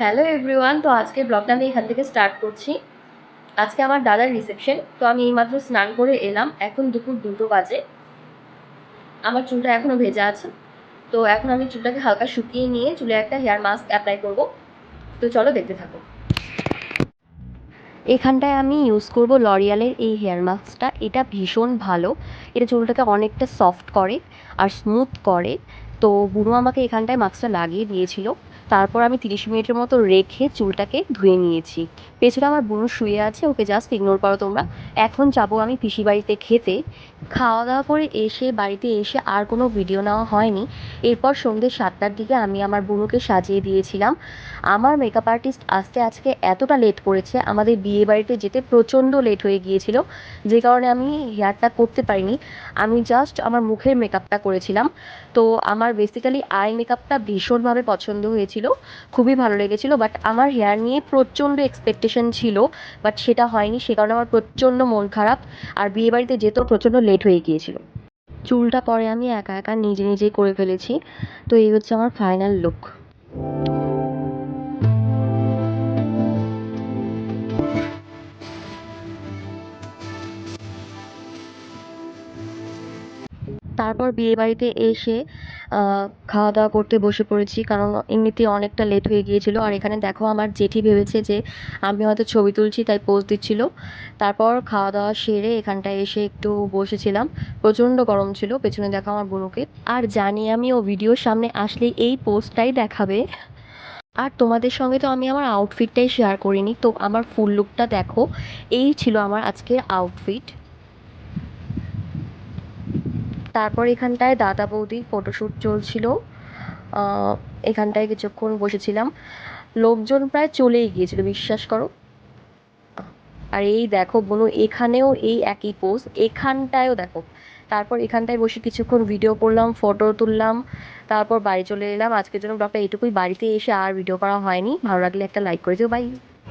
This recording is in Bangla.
হ্যালো এভরিওয়ান, তো আজকে ব্লগটা আমি এখান থেকে স্টার্ট করছি। আজকে আমার দাদার রিসেপশন, তো আমি এইমাত্র স্নান করে এলাম। এখন দুপুর দুটো বাজে। আমার চুলটা এখনও ভেজা আছে। তো এখন আমি চুলটাকে হালকা শুকিয়ে নিয়ে চুলে একটা হেয়ার মাস্ক অ্যাপ্লাই করব। তো চলো দেখতে থাকো। এখানটায় আমি ইউজ করব লরিয়ালের এই হেয়ার মাস্কটা এটা ভীষণ ভালো। এটা চুলটাকে অনেকটা সফট করে আর স্মুথ করে। তো বুড়ো আমাকে এখানটায় মাস্কটা লাগিয়ে দিয়েছিল। তারপর আমি তিরিশ মিনিটের মতো রেখে চুলটাকে ধুয়ে নিয়েছি। পেছনে আমার বুনো শুয়ে আছে, ওকে জাস্ট ইগনোর করো তোমরা। এখন যাব আমি পিসি বাড়িতে খেতে। খাওয়া দাওয়া করে এসে বাড়িতে এসে আর কোনো ভিডিও নেওয়া হয়নি। এরপর সন্ধ্যে সাতটার দিকে আমি আমার বুনোকে সাজিয়ে দিয়েছিলাম। আমার মেকআপ আর্টিস্ট আসতে আজকে এতটা লেট করেছে, আমাদের বিয়ে বাড়িতে যেতে প্রচণ্ড লেট হয়ে গিয়েছিল, যে কারণে আমি হেয়ারটা করতে পারিনি। আমি জাস্ট আমার মুখের মেকআপটা করেছিলাম। তো আমার বেসিক্যালি আই মেকআপটা ভীষণভাবে পছন্দ হয়েছিল, খুবই ভালো লেগেছিল বাট আমার হেয়ার নিয়ে প্রচণ্ড এক্সপেকটেশন ছিল বাট সেটা হয়নি, সে কারণে আমার প্রচণ্ড মন খারাপ আর বিয়ে বাড়িতে যেতেও প্রচণ্ড লেট হয়ে গিয়েছিল। চুলটা পরে আমি একা একা নিজে নিজেই করে ফেলেছি। তো এই হচ্ছে আমার ফাইনাল লুক তারপর বিয়ে বাড়িতে এসে খাওয়া দাওয়া করতে বসে পড়েছি। কারণ এমনিতেই অনেকটা লেট হয়ে গিয়েছিল। আর এখানে দেখো আমার জেঠি ভেবেছে যে, আমি হয়তো ছবি তুলছি, তাই পোজ দিচ্ছিল। তারপর খাওয়া দাওয়া সেরে এখানটায় এসে একটু বসেছিলাম। প্রচণ্ড গরম ছিল, পেছনে দেখো আমার বুনুকে। আর জানি আমি ও ভিডিওর সামনে আসলেই এই পোস্টটাই দেখাবে। আর তোমাদের সঙ্গে তো আমি আমার আউটফিটটাই শেয়ার করিনি। তো আমার ফুল লুকটা দেখো। এই ছিল আমার আজকের আউটফিট তারপর এখানটায় দাদা বৌদি ফটোশ্যুট চলছিল। এখানটায় কিছুক্ষণ বসেছিলাম। লোকজন প্রায় চলেই গিয়েছিল, বিশ্বাস করো। আর এই দেখো বোনো, এখানেও এই একই পোজ এখানটায়ও দেখো। তারপর এখানটায় বসে কিছুক্ষণ ভিডিও করলাম ফটো তুললাম, তারপর বাড়ি চলে এলাম। আজকের জন্য ব্লগটা এইটুকুই। বাড়িতে এসে আর ভিডিও করা হয়নি। ভালো লাগলে একটা লাইক করে দিও। বাই